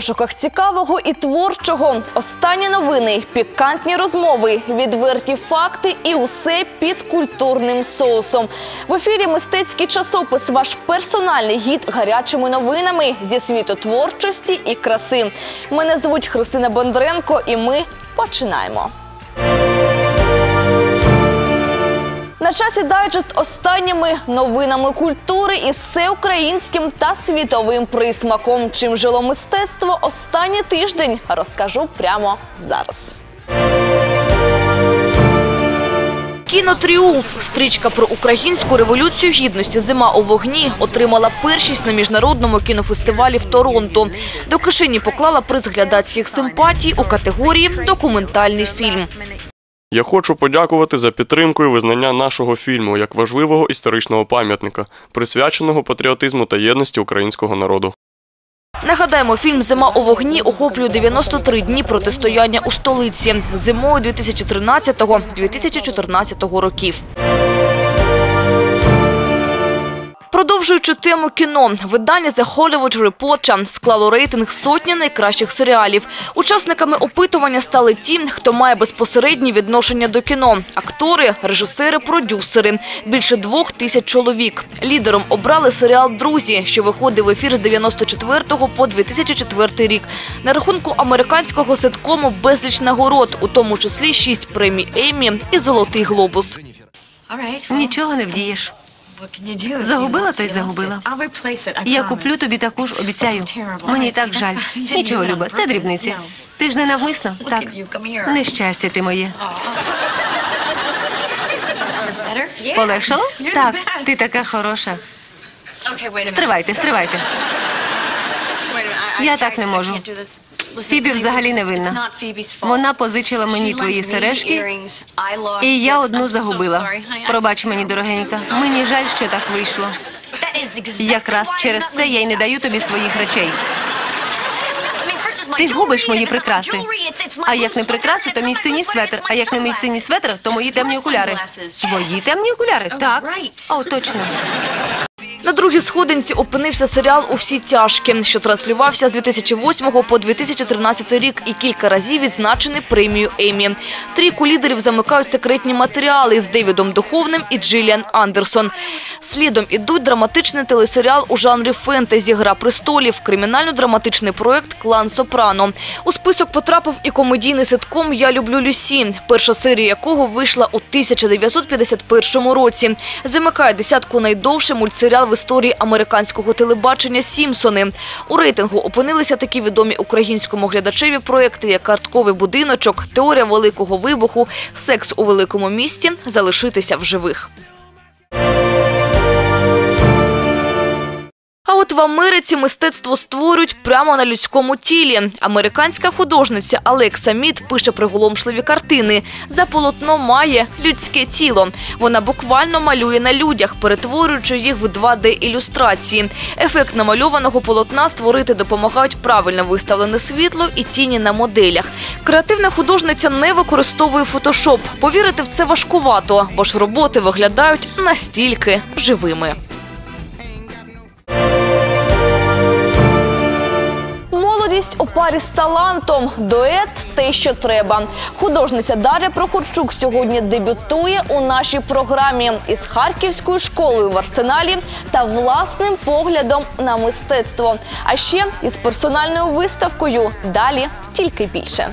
пошуках цікавого і творчого. Останні новини, пікантні розмови, відверті факти і усе під культурним соусом. В ефірі мистецький часопис. Ваш персональний гід гарячими новинами зі світу творчості і краси. Мене звуть Христина Бондренко, і ми починаємо. На часі дайджест останніми новинами культури із всеукраїнським та світовим присмаком. Чим жило мистецтво останній тиждень, розкажу прямо зараз. Кінотріумф стрічка про українську революцію гідності Зима у вогні отримала першість на міжнародному кінофестивалі в Торонто. До кишені поклала приз глядацьких симпатій у категорії Документальний фільм. Я хочу подякувати за підтримку і визнання нашого фільму як важливого історичного пам'ятника, присвяченого патріотизму та єдності українського народу. Нагадаємо, фільм Зима у вогні охоплює 93 дні протистояння у столиці зимою 2013-2014 років. Продовжуючи тему кіно, видання The Hollywood Reporter склало рейтинг сотні найкращих серіалів. Учасниками опитування стали ті, хто має безпосереднє відношення до кіно – актори, режисери, продюсери. Більше двох тисяч чоловік. Лідером обрали серіал «Друзі», що виходив в ефір з 94 по 2004 рік. На рахунку американського ситкому безліч нагород, у тому числі шість премій Еммі і «Золотий глобус». Нічого не вдієш. Загубила, то й загубила. Я куплю тобі таку ж, обіцяю. Мені так жаль. Нічого, Люба, це дрібниці. Ти ж не навмисно? Так. Нещастя ти моє. Полегшало? Так, ти така хороша. Стривайте, стривайте. Я так не можу. Фібі взагалі не винна. Вона позичила мені твої сережки, і я одну загубила. Пробач мені, дорогенька. Мені жаль, що так вийшло. Якраз через це я й не даю тобі своїх речей. Ти губиш мої прикраси. А як не прикраси, то мій синій светр. А як не мій синій светр, то мої темні окуляри. Твої темні окуляри? Так. О, точно. На другій сходинці опинився серіал Усі тяжкі», що транслювався з 2008 по 2013 рік і кілька разів відзначений премією Емі. Трійку лідерів замикають секретні матеріали з Девідом Духовним і Джиліан Андерсон. Слідом ідуть драматичний телесеріал у жанрі фентезі «Гра престолів», кримінально-драматичний проект «Клан Сопрано». У список потрапив і комедійний ситком «Я люблю Люсі», перша серія якого вийшла у 1951 році. Замикає десятку найдовше мультсеріал в історії американського телебачення «Сімпсони». У рейтингу опинилися такі відомі українському глядачеві проекти, як «Картковий будиночок», «Теорія великого вибуху», «Секс у великому місті», «Залишитися в живих». А от в Америці мистецтво створюють прямо на людському тілі. Американська художниця Алекса Мід пише приголомшливі картини. За полотно має людське тіло. Вона буквально малює на людях, перетворюючи їх в 2D-ілюстрації. Ефект намальованого полотна створити допомагають правильно виставлене світло і тіні на моделях. Креативна художниця не використовує фотошоп. Повірити в це важкувато, бо ж роботи виглядають настільки живими. Молодість у парі з талантом. Дует те, що треба. Художниця Дар'я Прохорчук сьогодні дебютує у нашій програмі із харківською школою в арсеналі та власним поглядом на мистецтво. А ще із персональною виставкою. Далі тільки більше.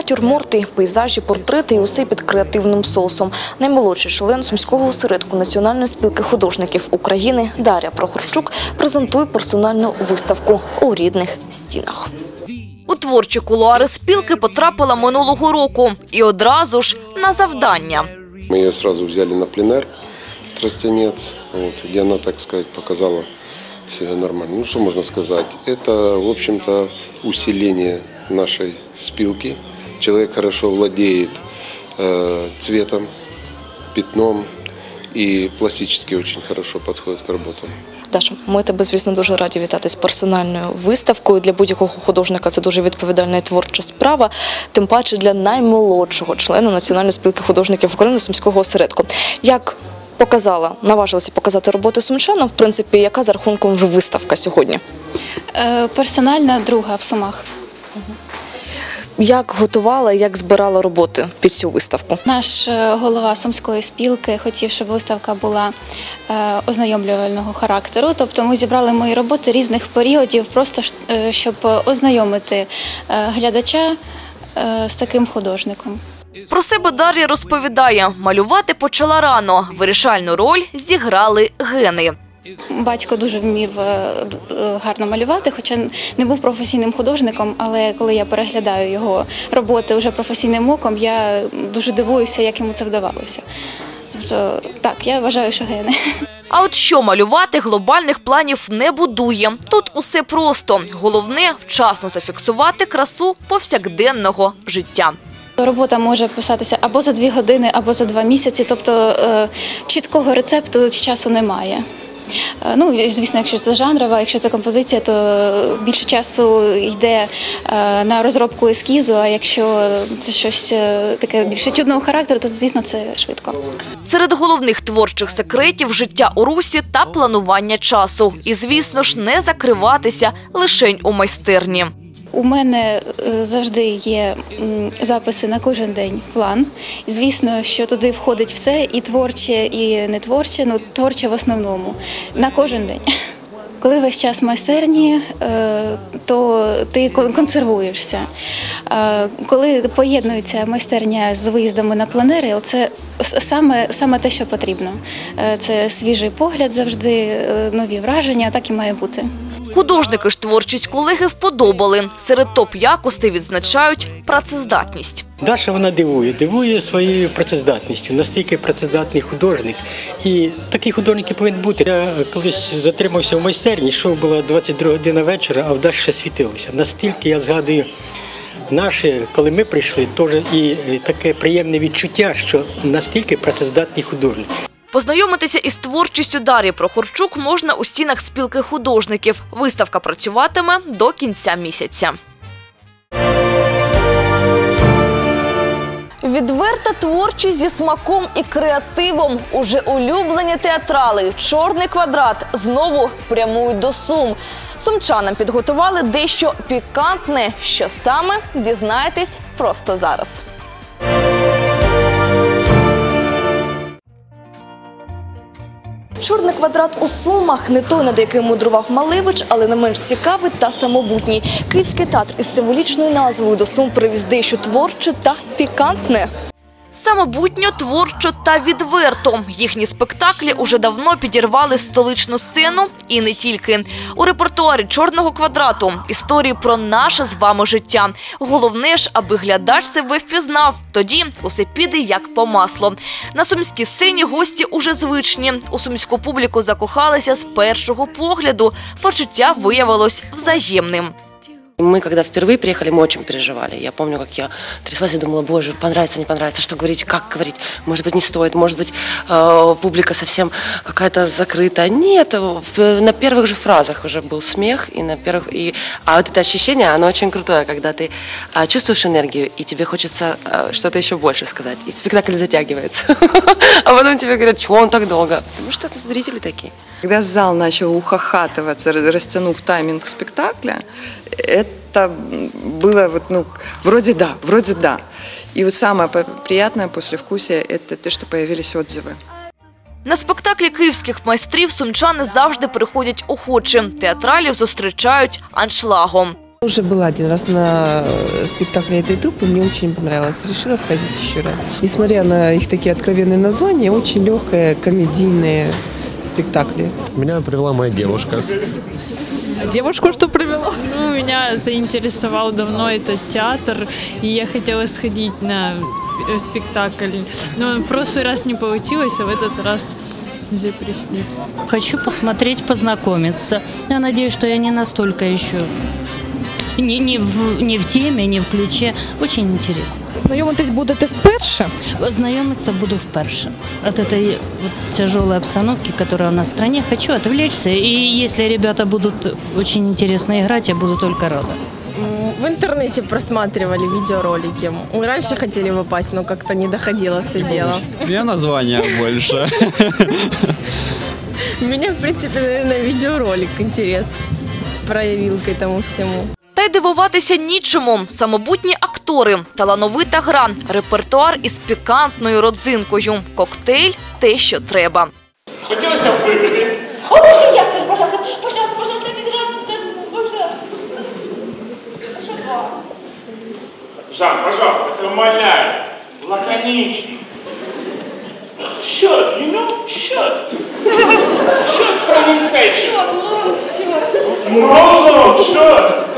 Натюрморти, пейзажі, портрети і усе під креативним соусом. Наймолодший член сумського осередку Національної спілки художників України Дар'я Прохорчук презентує персональну виставку у рідних стінах. У творчі кулуари спілки потрапила минулого року і одразу ж на завдання. Мы ее сразу взяли на пленер в Тростянец, вот, где она, так сказать, показала себя нормально. Ну, что можно сказать? Это, в общем-то, усиление нашей спилки. Человек хорошо владеет э, цветом, пятном, и пластически очень хорошо подходит к работам. Даша, ми тебе, звісно, дуже раді вітати з персональною виставкою. Для будь-якого художника це дуже відповідальна і творча справа, тим паче для наймолодшого члена Національної спілки художників України Сумського осередку. Як показала, наважилася показати роботи сумчанам, в принципі, яка за рахунком вже виставка сьогодні? Е, Персональна друга в Сумах. Як готувала, як збирала роботи під цю виставку? Наш е, голова сумської спілки хотів, щоб виставка була е, ознайомлювального характеру. Тобто ми зібрали мої роботи різних періодів, просто е, щоб ознайомити глядача з таким художником. Про себе Дар'я розповідає, малювати почала рано. Вирішальну роль зіграли гени. Батько дуже вмів е, е, гарно малювати, хоча не був професійним художником, але коли я переглядаю його роботи вже професійним оком, я дуже дивуюся, як йому це вдавалося. Тобто, так, я вважаю, що гени. А от що малювати глобальних планів не будує. Тут усе просто. Головне вчасно зафіксувати красу повсякденного життя. Робота може писатися або за дві години, або за два місяці, тобто е, чіткого рецепту часу немає. Е, Ну, звісно, якщо це жанрова, якщо це композиція, то більше часу йде е, на розробку ескізу, а якщо це щось е, таке більш чудного характеру, то звісно це швидко. Серед головних творчих секретів життя у русі та планування часу. І, звісно ж, не закриватися лишень у майстерні. У мене е, завжди є записи на кожен день план. Звісно, що туди входить все, і творче, і не творче, ну творче в основному на кожен день. Коли весь час майстерні, е, то ти кон- консервуєшся. Е, Коли поєднується майстерня з виїздами на планери, це саме, саме те, що потрібно. Е, Це свіжий погляд завжди, нові враження, так і має бути. Художники ж творчість колеги вподобали. Серед топ-якостей відзначають працездатність. Даша вона дивує, дивує своєю працездатністю. Настільки працездатний художник. І такий художник і повинен бути. Я колись затримався в майстерні, йшов була 22 година вечора, а в Даші ще світилося. Настільки я згадую наше, коли ми прийшли, теж і таке приємне відчуття, що настільки працездатний художник. Познайомитися із творчістю Дар'ї Прохорчук можна у стінах спілки художників. Виставка працюватиме до кінця місяця. Відверта творчість зі смаком і креативом. Уже улюблені театрали Чорний квадрат знову прямують до Сум. Сумчанам підготували дещо пікантне. Що саме дізнаєтесь просто зараз. Чорний квадрат у Сумах не той, над яким мудрував Малевич, але не менш цікавий та самобутній. Київський театр із символічною назвою до Сум привіз дещо творче та пікантне. Самобутньо, творчо та відверто. Їхні спектаклі уже давно підірвали столичну сцену і не тільки. У репертуарі чорного квадрату історії про наше з вами життя. Головне ж, аби глядач себе впізнав. Тоді усе піде як по маслу. На сумській сцені гості уже звичні. У сумську публіку закохалися з першого погляду. Почуття виявилось взаємним. Мы, когда впервые приехали, мы очень переживали. Я помню, как я тряслась и думала, боже, понравится, не понравится, что говорить, как говорить. Может быть, не стоит, может быть, э, публика совсем какая-то закрытая. Нет, на первых же фразах уже был смех. И на первых, и, а вот это ощущение, оно очень крутое, когда ты а, чувствуешь энергию, и тебе хочется а, что-то еще больше сказать. И спектакль затягивается. А потом тебе говорят, чего он так долго? Потому что это зрители такие. Когда зал начал ухахатываться, ра- растянув тайминг спектакля, это было вот, ну, вроде да, вроде да. И вот самое по- приятное послевкусие – это то, что появились отзывы. На спектаклі київських майстрів сумчани завжди приходять охоче. Театралів зустрічають аншлагом. Уже была один раз на спектакле этой труппы, мне очень понравилось. Решила сходить еще раз. Несмотря на их такие откровенные названия, очень легкие комедийные спектакли. Меня привела моя девушка. Девушку що привела? Ну, меня заинтересовал давно этот театр, и я хотела сходить на э, спектакль. Но в прошлый раз не получилось, а в этот раз уже пришли. Хочу посмотреть, познакомиться. Я надеюсь, что я не настолько еще не, не, в, не в теме, не в ключе. Очень интересно. Знайомитись будете вперше? Знайомиться буду вперше. От этой вот тяжелой обстановки, которая у нас в стране, хочу отвлечься. И если ребята будут очень интересно играть, я буду только рада. В интернете просматривали видеоролики. Мы раньше хотели попасть, но как-то не доходило все дело. Я название больше. Меня, в принципе, наверное, видеоролик интерес проявил к этому всему. Та й дивуватися нічому. Самобутні актори, талановита гра, репертуар із пікантною родзинкою, коктейль – те, що треба. Хотілося б випити. О, можно я скажу, пожалуйста? Пожалуйста, пожалуйста, один раз, пожалуйста. Что два? Жан, пожалуйста, это умоляю. Лаконично. Shut, you know? Shut. Shut, pronunciation. Что, ну, что? No, no,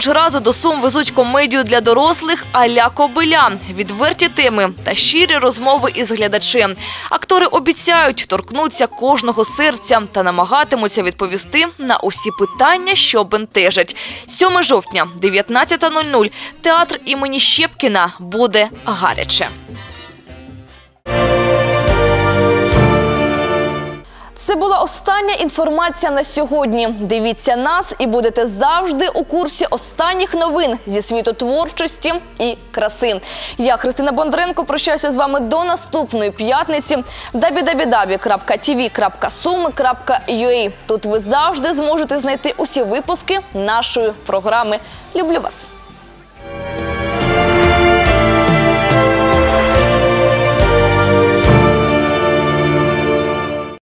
Цього ж разу до Сум везуть комедію для дорослих «Аля Кобиля», відверті теми та щирі розмови із глядачем. Актори обіцяють торкнуться кожного серця та намагатимуться відповісти на усі питання, що бентежать. 7 жовтня, 19.00, театр імені Щепкіна буде гаряче. Це була остання інформація на сьогодні. Дивіться нас і будете завжди у курсі останніх новин зі світу творчості і краси. Я Христина Бондренко прощаюся з вами до наступної п'ятниці. www.tv.sumi.ua Тут ви завжди зможете знайти усі випуски нашої програми. Люблю вас.